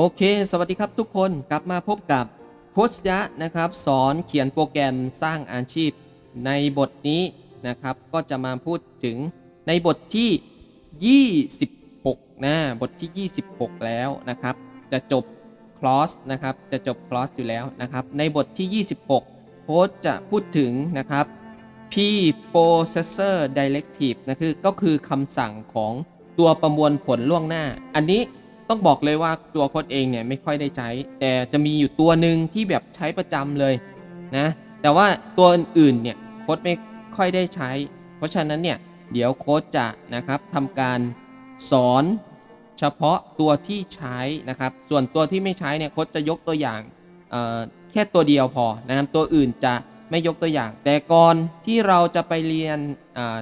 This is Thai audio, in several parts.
โอเค สวัสดีครับทุกคนกลับมาพบกับโคชยะนะครับ สอนเขียนโปรแกรมสร้างอาชีพ ในบทนี้นะครับ ก็จะมาพูดถึงในบทที่ 26 นะ บทที่ 26 แล้วนะครับ จะจบคลอสนะครับ จะจบคลอสอยู่แล้วนะครับ ในบทที่ 26 โค้ชจะพูดถึงนะครับ P processor directive นะคือก็คือคำสั่งของตัวประมวลผลล่วงหน้า อันนี้ ต้องบอกเลยว่าตัวโค้ดเองเนี่ยไม่ค่อยได้ใช้ แต่จะมีอยู่ตัวหนึ่งที่แบบใช้ประจำเลยนะ แต่ว่าตัวอื่นๆเนี่ยโค้ดไม่ค่อยได้ใช้ เพราะฉะนั้นเนี่ยเดี๋ยวโค้ดจะนะครับทำการสอนเฉพาะตัวที่ใช้นะครับ ส่วนตัวที่ไม่ใช้เนี่ยโค้ดจะยกตัวอย่างแค่ตัวเดียวพอนะครับตัวอื่นจะไม่ยกตัวอย่าง แต่ก่อนที่เราจะไปเรียน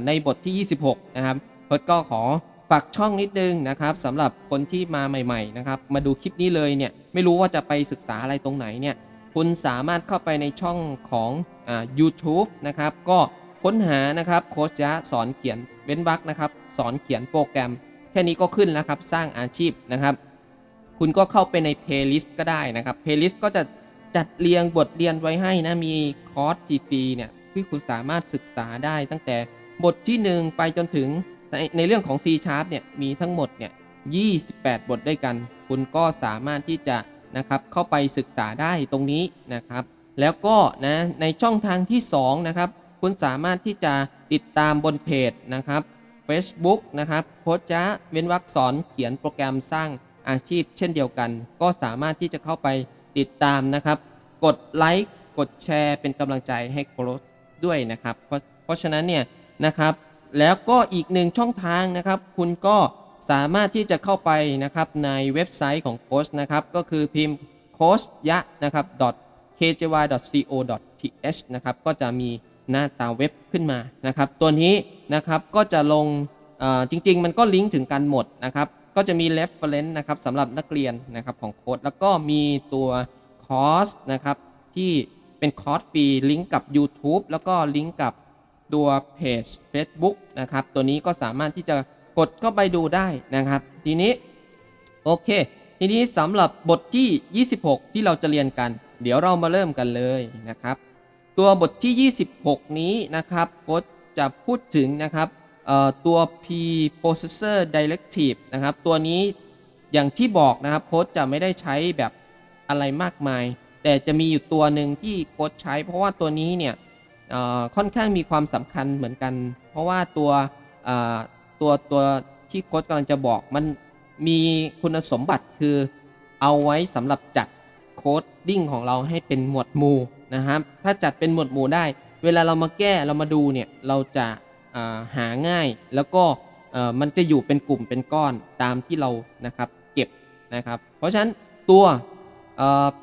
ในบทที่ 26 นะครับโค้ดก็ขอ ฝากช่องนิดนึงนะครับสำหรับคนที่มาใหม่ๆนะครับมาดูคลิปนี้เลยเนี่ยไม่รู้ว่าจะไปศึกษาอะไรตรงไหนเนี่ยคุณสามารถเข้าไปในช่องของอ่า u t u b e นะครับก็ค้นหานะครับโค้ชยะสอนเขียนเว้นวรรคนะครับสอนเขียนโปรแกรม แค่นี้ก็ขึ้นแล้วครับสร้างอาชีพนะครับ คุณก็เข้าไปใน playlist ก็ได้นะครับ playlist ก็จะจัดเรียงบทเรียนไว้ให้นะมีคอร์สฟรีๆเนี่ยที่คุณสามารถศึกษาได้ตั้งแต่บทที่ 1 ไปจนถึง ในในเรื่องของ C Sharp เนี่ยมีทั้งหมดเนี่ย28 บทด้วยกัน คุณก็สามารถที่จะนะครับเข้าไปศึกษาได้ตรงนี้นะครับ แล้วก็นะในช่องทางที่2นะครับคุณสามารถที่จะติดตามบนเพจนะครับ Facebook นะครับโค้ชจ้าเว้นวรรคสอนเขียนโปรแกรมสร้างอาชีพเช่นเดียวกัน ก็สามารถที่จะเข้าไปติดตามนะครับ กดไลค์กดแชร์เป็นกำลังใจให้โค้ชด้วยนะครับ เพราะเพราะฉะนั้นเนี่ยนะครับ แล้วก็อีกหนึ่งช่องทางนะครับ คุณก็สามารถที่จะเข้าไปนะครับในเว็บไซต์ของโค้ชนะครับ ก็คือพิมพ์โค้ชยะนะครับ kjy.co.th นะครับก็จะมีหน้าตาเว็บขึ้นมานะครับ ตัวนี้นะครับก็จะลงจริง ๆ มันก็ลิงก์ถึงกันหมดนะครับ ก็จะมี reference นะครับสำหรับนักเรียนนะครับของโค้ดแล้วก็มีตัวคอร์สนะครับที่เป็นคอร์สฟรีลิงก์กับ YouTube แล้วก็ลิงก์กับ ตัวเพจ Facebook นะครับ ตัวนี้ก็สามารถที่จะกดเข้าไปดูได้นะครับ ทีนี้ โอเค ทีนี้สำหรับบทที่ 26 ที่เราจะเรียนกัน เดี๋ยวเรามาเริ่มกันเลยนะครับ ตัวบทที่ 26 นี้นะครับโค้ชจะพูดถึงนะครับตัว P processor directive นะครับ ตัวนี้อย่างที่บอกนะครับโค้ชจะไม่ได้ใช้แบบอะไรมากมาย แต่จะมีอยู่ตัวหนึ่งที่โค้ชใช้ เพราะว่าตัวนี้เนี่ย ค่อนข้างมีความสำคัญเหมือนกัน เพราะว่าตัวตัวตัวที่โค้ชกำลังจะบอกมันมีคุณสมบัติคือเอาไว้สำหรับจัดโค้ดดิ้งของเราให้เป็นหมวดหมู่นะครับ ถ้าจัดเป็นหมวดหมู่ได้ เวลาเรามาแก้เรามาดูเนี่ยเราจะาหาง่ายแล้วก็มันจะอยู่เป็นกลุ่มเป็นก้อนตามที่เรานะครับเก็บนะครับ เพราะฉะนั้นตัว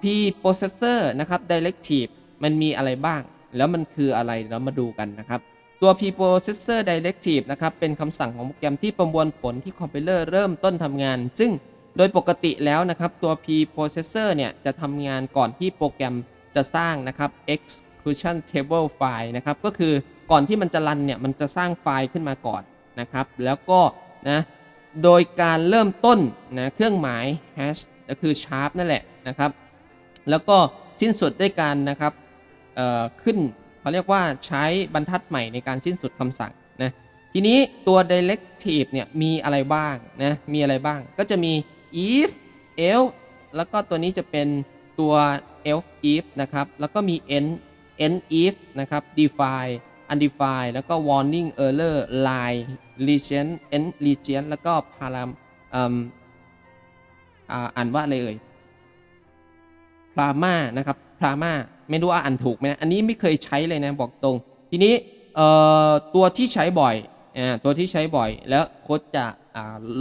P processor นะครับ directive มันมีอะไรบ้าง แล้วมันคืออะไรเรามาดูกันนะครับ ตัว preprocessor directive นะครับ เป็นคำสั่งของโปรแกรมที่ประมวลผลที่คอมพิวเตอร์เริ่มต้นทำงาน ซึ่งโดยปกติแล้วนะครับ ตัว preprocessor เนี่ย จะทำงานก่อนที่โปรแกรมจะสร้างนะครับ execution table file นะครับ ก็คือก่อนที่มันจะรันเนี่ย มันจะสร้างไฟล์ขึ้นมาก่อนนะครับ แล้วก็นะ โดยการเริ่มต้นนะเครื่องหมาย hash ก็คือ sharp นั่นแหละนะครับ แล้วก็สิ้นสุดด้วยการนะครับ ขึ้นเขาเรียกว่าใช้บรรทัดใหม่ในการสิ้นสุดคำสั่งนะทีนี้ตัว directive เนี่ยมีอะไรบ้างนะมีอะไรบ้างก็จะมี if else แล้วก็ตัวนี้จะเป็นตัว else if นะครับ แล้วก็มี end end if นะครับ define undefined แล้วก็ warning error line region end region แล้วก็ param เอิ่มอ่านว่าอะไรเอ่ยพรามานะครับ พรามาไม่รู้ว่าอ่านถูกไหมนะอันนี้ไม่เคยใช้เลยนะบอกตรง ทีนี้ตัวที่ใช้บ่อยอตัวที่ใช้บ่อย แล้วโค้ชจะ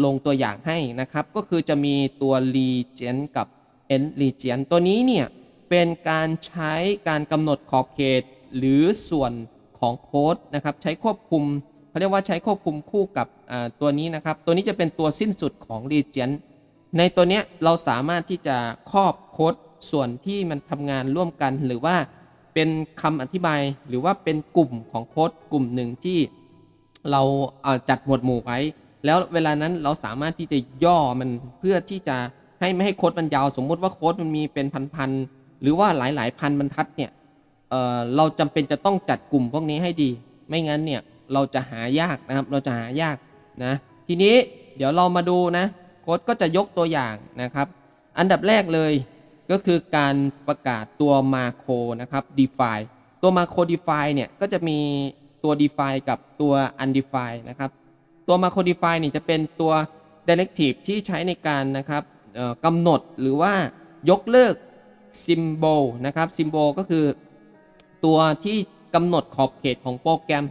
ลงตัวอย่างให้นะครับ ก็คือจะมีตัว region กับ end region ตัวนี้เนี่ยเป็นการใช้การกำหนดขอบเขต หรือส่วนของโค้ดนะครับ ใช้ควบคุมเขาเรียกว่าใช้ควบคุมคู่กับตัวนี้นะครับ ตัวนี้จะเป็นตัวสิ้นสุดของ region ในตัวเนี้ยเราสามารถที่จะครอบโค้ด ส่วนที่มันทำงานร่วมกัน หรือว่าเป็นคำอธิบายหรือว่าเป็นกลุ่มของโค้ดกลุ่มหนึ่งที่เราจัดหมวดหมู่ไว้ แล้วเวลานั้นเราสามารถที่จะย่อมันเพื่อที่จะให้ไม่ให้โค้ดมันยาว สมมุติว่าโค้ดมันมีเป็นพันๆหรือว่าหลายๆพันบรรทัดเนี่ยเเราจำเป็นจะต้องจัดกลุ่มพวกนี้ให้ดี ไม่งั้นเนี่ยเราจะหายากนะครับ เราจะหายากนะทีนี้เดี๋ยวเรามาดูนะโค้ดก็จะยกตัวอย่างนะครับ อันดับแรกเลย ก็คือการประกาศตัวมาโครนะครับ define ตัวมาโคร define เนี่ยก็จะมีตัว define กับตัว undefined นะครับ ตัว macro define นี่จะเป็นตัว directive ที่ใช้ในการนะครับกำหนดหรือว่ายกเลิก symbol นะครับ symbol ก็คือตัวที่กำหนดขอบเขตของโปรแกรม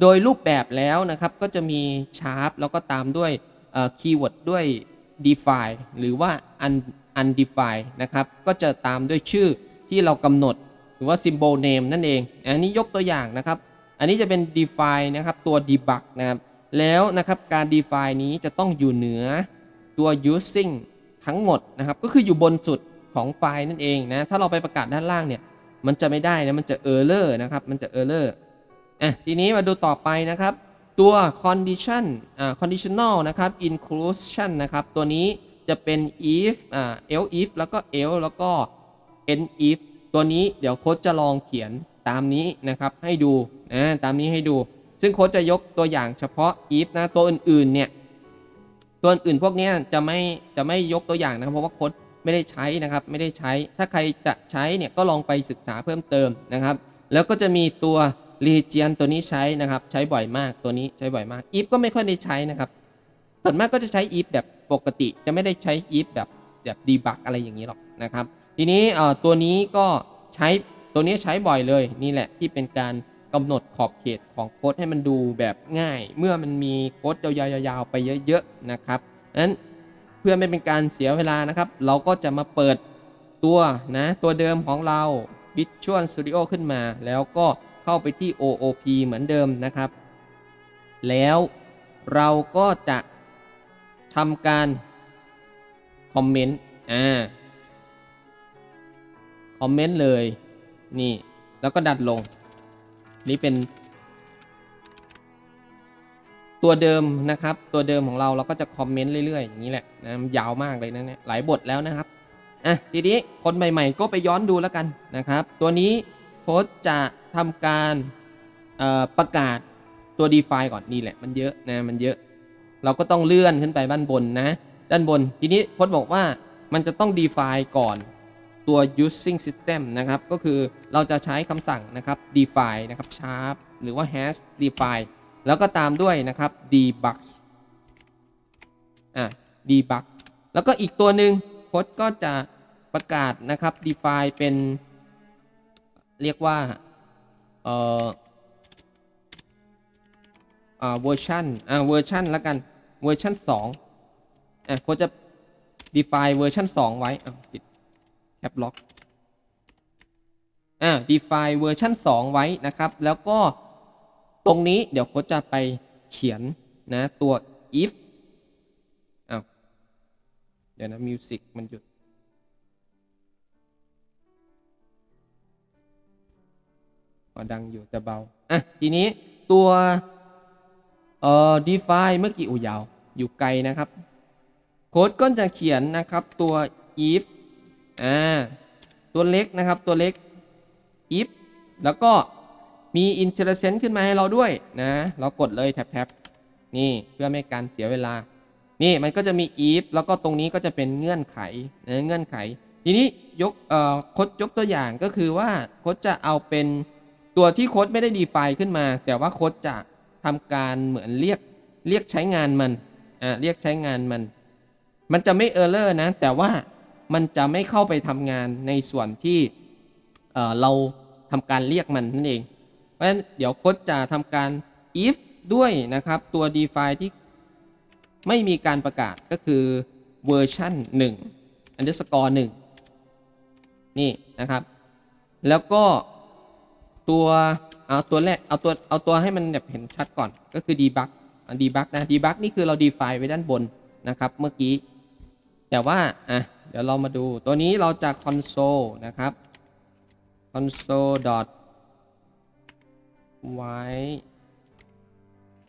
โดยรูปแบบแล้วนะครับก็จะมี sharp แล้วก็ตามด้วยคีย์เวิร์ดด้วย define หรือว่า un- undefined นะครับ ก็จะตามด้วยชื่อที่เรากำหนด หรือว่า symbol name นั่นเอง อันนี้ยกตัวอย่างนะครับ อันนี้จะเป็น define นะครับ ตัว debug นะครับ แล้วนะครับการ define นี้จะต้องอยู่เหนือตัว using ทั้งหมดนะครับ ก็คืออยู่บนสุดของไฟล์นั่นเองนะ ถ้าเราไปประกาศด้านล่างเนี่ย มันจะไม่ได้นะ มันจะ error นะครับ มันจะ error อะ ทีนี้มาดูต่อไปนะครับ ตัว condition อ่า conditional นะครับ inclusion นะครับ ตัวนี้ จะเป็น if อ่า else if แล้วก็ else แล้วก็ end if ตัวนี้เดี๋ยวโค้ดจะลองเขียนตามนี้นะครับให้ดูนะตามนี้ให้ดู ซึ่งโค้ดจะยกตัวอย่างเฉพาะ if นะตัวอื่นๆเนี่ยตัวอื่นพวกนี้จะไม่จะไม่ยกตัวอย่างนะครับเพราะว่าโค้ดไม่ได้ใช้นะครับไม่ได้ใช้ ถ้าใครจะใช้เนี่ยก็ลองไปศึกษาเพิ่มเติมนะครับ แล้วก็จะมีตัว region ตัวนี้ใช้นะครับ ใช้บ่อยมากตัวนี้ใช้บ่อยมาก if ก็ไม่ค่อยได้ใช้นะครับส่วนมากก็จะใช้ if แบบ ปกติจะไม่ได้ใช้ if แบบแบบ debug อะไรอย่างนี้หรอกนะครับ ทีนี้ตัวนี้ก็ใช้ตัวนี้ใช้บ่อยเลยนี่แหละที่เป็นการกำหนดขอบเขตของโค้ดให้มันดูแบบง่าย เมื่อมันมีโค้ดยาวๆๆไปเยอะๆนะครับนั้นเพื่อไม่เป็นการเสียเวลานะครับ เราก็จะมาเปิดตัวนะตัวเดิมของเรา Visual Studio ขึ้นมา แล้วก็เข้าไปที่ OOP เหมือนเดิมนะครับ แล้วเราก็จะ ทำการคอมเมนต์อ่าคอมเมนต์เลยนี่แล้วก็ดันลง นี่เป็น ตัวเดิมนะครับ ตัวเดิมของเราเราก็จะคอมเมนต์เรื่อยๆอย่างนี้แหละนะยาวมากเลยนะเนี่ยหลายบทแล้วนะครับอะทีนี้คนใหม่ๆ ก็ไปย้อนดูแล้วกันนะครับ ตัวนี้โค้ดจะทำการประกาศตัว define ก่อนนี่แหละมันเยอะนะมันเยอะ เราก็ต้องเลื่อนขึ้นไปด้านบนนะ ด้านบน ทีนี้โค้ดบอกว่ามันจะต้อง define ก่อนตัว using system นะครับ ก็คือเราจะใช้คำสั่งนะครับ define นะครับ sharp หรือว่า hash define แล้วก็ตามด้วยนะครับ debug อะ debug แล้วก็อีกตัวหนึ่งโค้ดก็จะประกาศนะครับ define เป็น เรียกว่า เอ่ออ่าเวอร์ชันอ่าเวอร์ชันแล้วกัน เวอร์ชัน2อะโค้ดจะ define เวอร์ชัน2ไว้อะติดแคปล็อกอ่า define เวอร์ชัน2ไว้นะครับ แล้วก็ตรงนี้เดี๋ยวโค้ชจะไปเขียนนะตัว if อ้าวเดี๋ยวนะ music มันหยุด พอดังอยู่แต่เบา อะ ทีนี้ตัว เอ่อ define เมื่อกี้อุยยาว อยู่ไกลนะครับ โค้ดก็จะเขียนนะครับตัว if อ่าตัวเล็กนะครับตัวเล็ก if แล้วก็มี intercent ขึ้นมาให้เราด้วยนะ เรากดเลยแท็บๆนี่เพื่อไม่ให้การเสียเวลา นี่มันก็จะมี if แล้วก็ตรงนี้ก็จะเป็นเงื่อนไขนะเงื่อนไข ทีนี้ยกเอ่อโค้ดยกตัวอย่างก็คือว่าโค้ดจะเอาเป็นตัวที่โค้ดไม่ได้ define ขึ้นมา แต่ว่าโค้ดจะทำการเหมือนเรียกเรียกใช้งานมัน เรียกใช้งานมัน มันจะไม่ error นะ แต่ว่ามันจะไม่เข้าไปทำงานในส่วนที่เอ่อเราทำการเรียกมันนั่นเอง เพราะฉะนั้นเดี๋ยวโค้ดจะทำการ if ด้วยนะครับ ตัว define ที่ไม่มีการประกาศก็คือเวอร์ชัน1 underscore 1นี่นะครับ แล้วก็ตัวเอาตัวแรกเอาตัวเอาตัวให้มันแบบเห็นชัดก่อนก็คือ debug อะ debug นะ debug นี่คือเรา define ไว้ด้านบนนะครับ เมื่อกี้ แต่ว่าอะเดี๋ยวเรามาดูตัวนี้เราจะ console นะครับ console dot white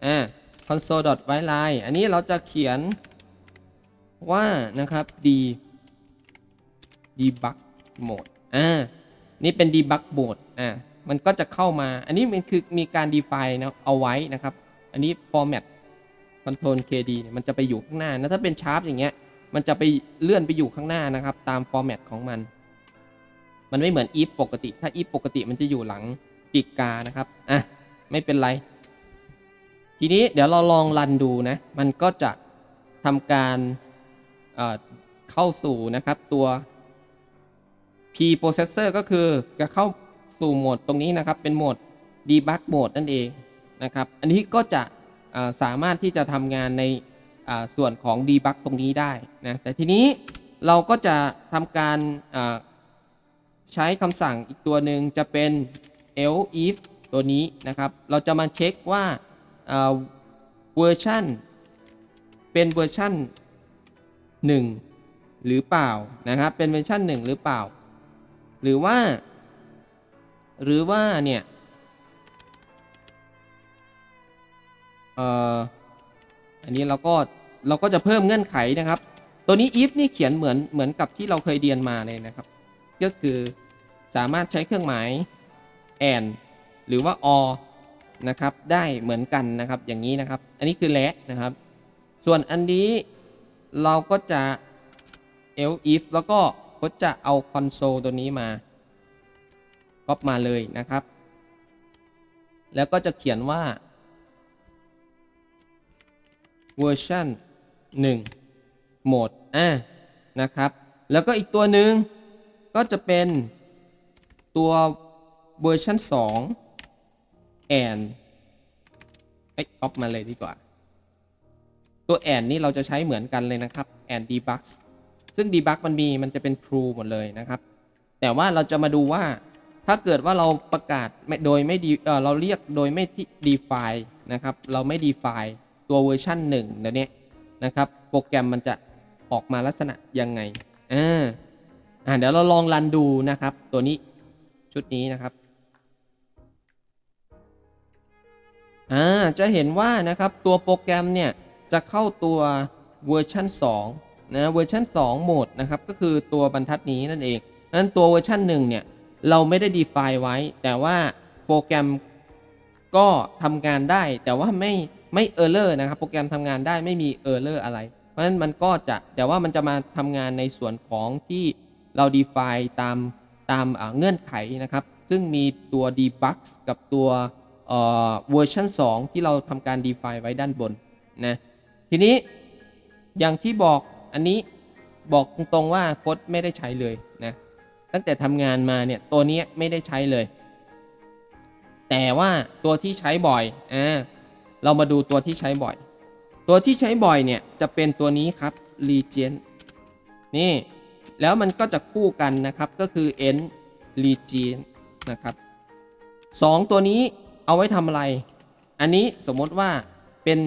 อ่า console dot white line อันนี้เราจะเขียนว่านะครับ d debug mode อ่านี่เป็น debug mode อ่ามันก็จะเข้ามา อันนี้มันคือมีการ define นะเอาไว้นะครับ อันนี้ format control kd เนี่ยมันจะไปอยู่ข้างหน้านะถ้าเป็น sharp อย่างเงี้ย มันจะไปเลื่อนไปอยู่ข้างหน้านะครับ ตาม format ของมัน มันไม่เหมือน if ปกติ ถ้า if ปกติมันจะอยู่หลังปีกกานะครับอะไม่เป็นไร ทีนี้เดี๋ยวเราลองรันดูนะ มันก็จะทำการเเข้าสู่นะครับตัว P processor ก็คือจะเข้าสู่โหมดตรงนี้นะครับ เป็นโหมด debug mode นั่นเอง นะครับ อันนี้ก็จะสามารถที่จะทำงานในส่วนของ debug ตรงนี้ได้นะแต่ทีนี้เราก็จะทำการใช้คำสั่งอีกตัวหนึ่งจะเป็น else if ตัวนี้นะครับ เราจะมาเช็คว่าอ่าเวอร์ชันเป็นเวอร์ชัน1 หรือเปล่านะครับเป็นเวอร์ชัน1 หรือเปล่า หรือว่า หรือว่าเนี่ย เอ่ออันนี้เราก็เราก็จะเพิ่มเงื่อนไขนะครับ ตัวนี้ if นี่เขียนเหมือนเหมือนกับที่เราเคยเรียนมาเลยนะครับ ก็คือสามารถใช้เครื่องหมาย and หรือว่า or นะครับได้เหมือนกันนะครับอย่างนี้นะครับ อันนี้คือและนะครับ ส่วนอันนี้เราก็จะ else if แล้วก็ก็จะเอา console ตัวนี้มาก๊อปมาเลยนะครับ แล้วก็จะเขียนว่า เวอร์ชัน1โหมดอะนะครับ แล้วก็อีกตัวหนึ่งก็จะเป็นตัวเวอร์ชัน2 and เอ้ยก๊อปมาเลยดีกว่า ตัว and นี่เราจะใช้เหมือนกันเลยนะครับ and debug ซึ่ง debug มันมีมันจะเป็น true หมดเลยนะครับ แต่ว่าเราจะมาดูว่าถ้าเกิดว่าเราประกาศโดยไม่ดีเออเราเรียกโดยไม่ที่ define นะครับ เราไม่ define ตัวเวอร์ชันหนึ่งเดี๋ยวนี้นะครับ โปรแกรมมันจะออกมาลักษณะยังไงอ่าอ่าเดี๋ยวเราลองรันดูนะครับ ตัวนี้ชุดนี้นะครับอ่าจะเห็นว่านะครับตัวโปรแกรมเนี่ยจะเข้าตัวเวอร์ชัน2นะเวอร์ชัน2โหมดนะครับก็คือตัวบรรทัดนี้นั่นเองนั้นตัวเวอร์ชัน1เนี่ยเราไม่ได้ define ไว้ แต่ว่าโปรแกรมก็ทำงานได้แต่ว่าไม่ ไม่เออร์เลอร์นะครับ โปรแกรมทำงานได้ไม่มีเออร์เลอร์อะไร เพราะฉะนั้นมันก็จะแต่ว่ามันจะมาทำงานในส่วนของที่เรา define ตามตามเงื่อนไขนะครับ ซึ่งมีตัว debug กับตัวเอ่อเวอร์ชัน2 ที่เราทำการ define ไว้ด้านบนนะทีนี้อย่างที่บอกอันนี้บอกตรงๆว่าโค้ดไม่ได้ใช้เลยนะตั้งแต่ทำงานมาเนี่ยตัวนี้ไม่ได้ใช้เลย แต่ว่าตัวที่ใช้บ่อยอ่า เรามาดูตัวที่ใช้บ่อย ตัวที่ใช้บ่อยเนี่ยจะเป็นตัวนี้ครับ Legend นี่ แล้วมันก็จะคู่กันนะครับก็คือ n Legend นะครับสองตัวนี้เอาไว้ทำอะไร อันนี้สมมติว่าเป็น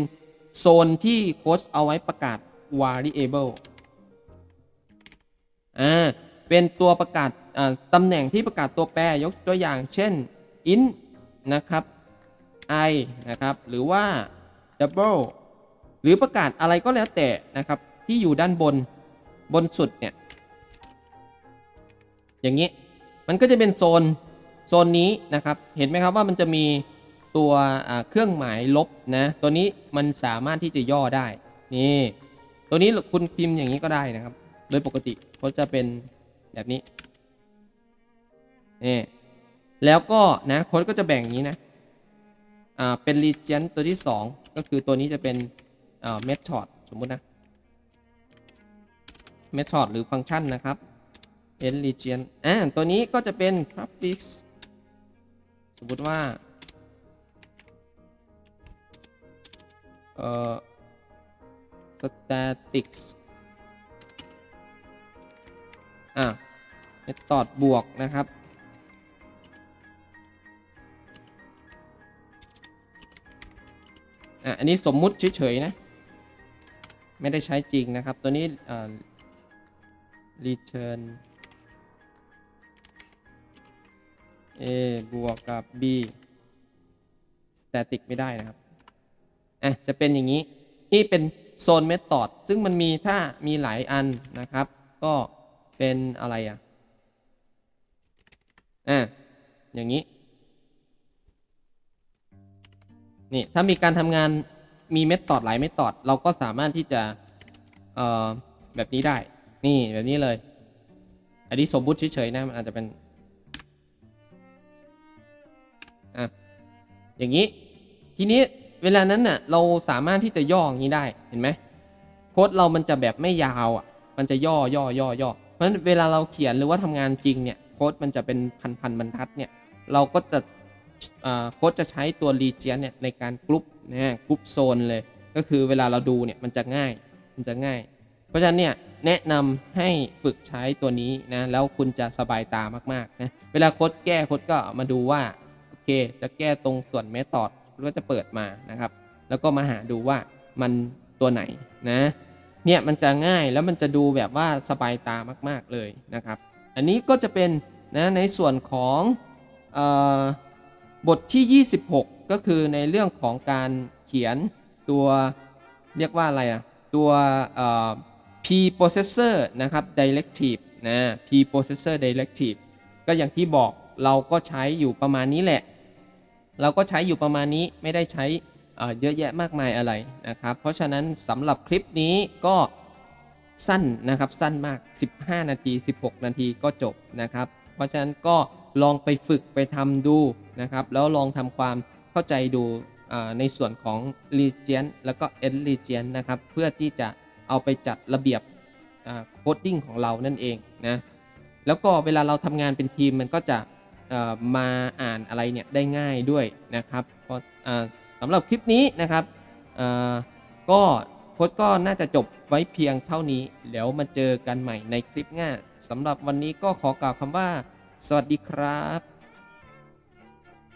โซนที่โค้ชเอาไว้ประกาศ variable อ่าเป็นตัวประกาศอ่าตำแหน่งที่ประกาศตัวแปรยกตัวอย่าง เช่น int นะครับ i นะครับ หรือว่า double หรือประกาศอะไรก็แล้วแต่นะครับ ที่อยู่ด้านบนบนสุดเนี่ย อย่างนี้มันก็จะเป็นโซนโซนนี้นะครับ เห็นไหมครับว่ามันจะมีตัวเครื่องหมายลบนะ ตัวนี้มันสามารถที่จะย่อได้ นี่ ตัวนี้คุณพิมพ์อย่างนี้ก็ได้นะครับ โดยปกติเขาจะเป็นแบบนี้นี่แล้วก็นะโค้ดก็จะแบ่งอย่างนี้นะ อ่าเป็น region ตัวที่ 2 ก็คือตัวนี้จะเป็นอ่า method สมมุตินะ method หรือฟังก์ชันนะครับ n region อ่าตัวนี้ก็จะเป็น prefix สมมุติว่าเอ่อ statics อ่า method บวกนะครับ อะอันนี้สมมุติเฉยๆนะ ไม่ได้ใช้จริงนะครับ ตัวนี้อ่า return a บวกกับ b static ไม่ได้นะครับอะจะเป็นอย่างนี้ นี่เป็นโซนเมธอดซึ่งมันมีถ้ามีหลายอันนะครับ ก็เป็นอะไรอะอ่าอย่างนี้ นี่ถ้ามีการทำงานมีเมธอดหลายเมธอดเราก็สามารถที่จะเอ่อแบบนี้ได้ นี่แบบนี้เลย อันนี้สมมุติเฉยๆนะมันอาจจะเป็นอะอย่างนี้ ทีนี้เวลานั้นน่ะ เราสามารถที่จะย่ออย่างนี้ได้เห็นไหมโค้ดเรามันจะแบบไม่ยาวอะ มันจะย่อย่อย่อย่อเพราะฉะนั้นเวลาเราเขียนหรือว่าทำงานจริงเนี่ยโค้ดมันจะเป็นพันพันบรรทัดเนี่ย เราก็จะ โค้ดจะใช้ตัว region เนี่ยในการกรุ๊ปนะกรุ๊ปโซนเลย ก็คือเวลาเราดูเนี่ยมันจะง่ายมันจะง่าย เพราะฉะนั้นเนี่ยแนะนำให้ฝึกใช้ตัวนี้นะแล้วคุณจะสบายตามากๆนะเวลาโค้ดแก้โค้ดก็มาดูว่าโอเค จะแก้ตรงส่วนเมธอดก็จะเปิดมานะครับ แล้วก็มาหาดูว่ามันตัวไหนนะเนี่ยมันจะง่ายแล้วมันจะดูแบบว่าสบายตามาก ๆเลยนะครับ อันนี้ก็จะเป็นนะในส่วนของเอ่อ บทที่ 26 ก็คือในเรื่องของการเขียนตัวเรียกว่าอะไรอะตัว P processor นะครับ directive นะ P processor directive ก็อย่างที่บอกเราก็ใช้อยู่ประมาณนี้แหละ เราก็ใช้อยู่ประมาณนี้ไม่ได้ใช้เอ่อเยอะแยะมากมายอะไรนะครับ เพราะฉะนั้นสำหรับคลิปนี้ก็สั้นนะครับสั้นมาก 15 นาที 16 นาทีก็จบนะครับ เพราะฉะนั้นก็ลองไปฝึกไปทำดู นะครับ แล้วลองทำความเข้าใจดูในส่วนของ region แล้วก็ end region นะครับ เพื่อที่จะเอาไปจัดระเบียบโคดดิ้งของเรานั่นเองนะแล้วก็เวลาเราทำงานเป็นทีมมันก็จะมาอ่านอะไรเนี่ยได้ง่ายด้วยนะครับสำหรับคลิปนี้นะครับก็โค้ดก็น่าจะจบไว้เพียงเท่านี้ เดี๋ยวมาเจอกันใหม่ในคลิปหน้าสำหรับวันนี้ก็ขอกล่าวคำว่า สวัสดีครับ